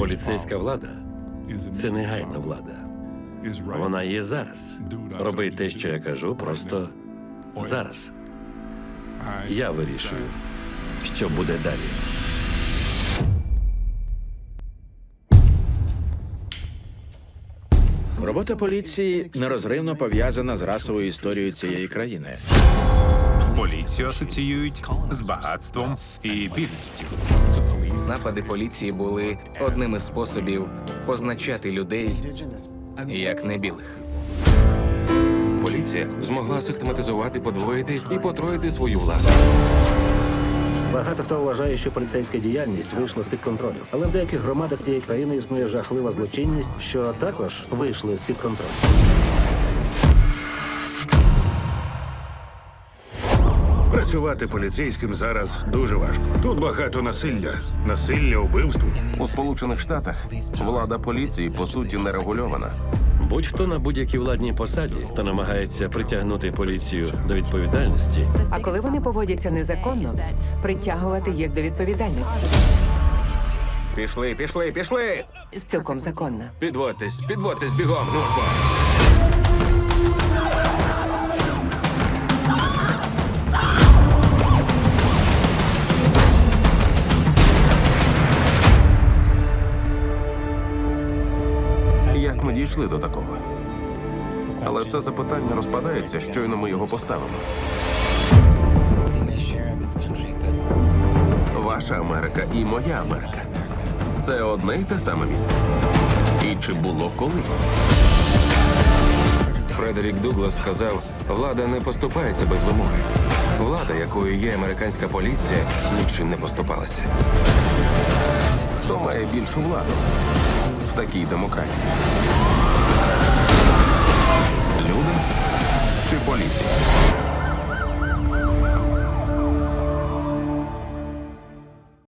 Поліцейська влада це негайна влада. Вона є зараз. Роби те, що я кажу, просто зараз. Я вирішую, що буде далі. Робота поліції нерозривно пов'язана з расовою історією цієї країни. Поліцію асоціюють з багатством і бідністю. Напади поліції були одним із способів позначати людей як небілих. Поліція змогла систематизувати, подвоїти і потроїти свою владу. Багато хто вважає, що поліцейська діяльність вийшла з-під контролю. Але в деяких громадах цієї країни існує жахлива злочинність, що також вийшли з-під контролю. Працювати поліцейським зараз дуже важко. Тут багато насилля, насилля, убивств. У Сполучених Штатах влада поліції по суті не регульована. Будь-хто на будь-якій владній посаді, хто намагається притягнути поліцію до відповідальності, А коли вони поводяться незаконно, притягувати їх до відповідальності. Пішли, пішли, пішли! Цілком законно. Підводьтесь, підводьтесь бігом, ну Як ми дійшли до такого? Але це запитання розпадається, щойно ми його поставимо. Ваша Америка і моя Америка. Це одне й те саме місто. І чи було колись? Фредерік Дуглас сказав: влада не поступається без вимоги. Влада, якою є американська поліція, нічим не поступалася. Хто має більшу владу в такій демократії?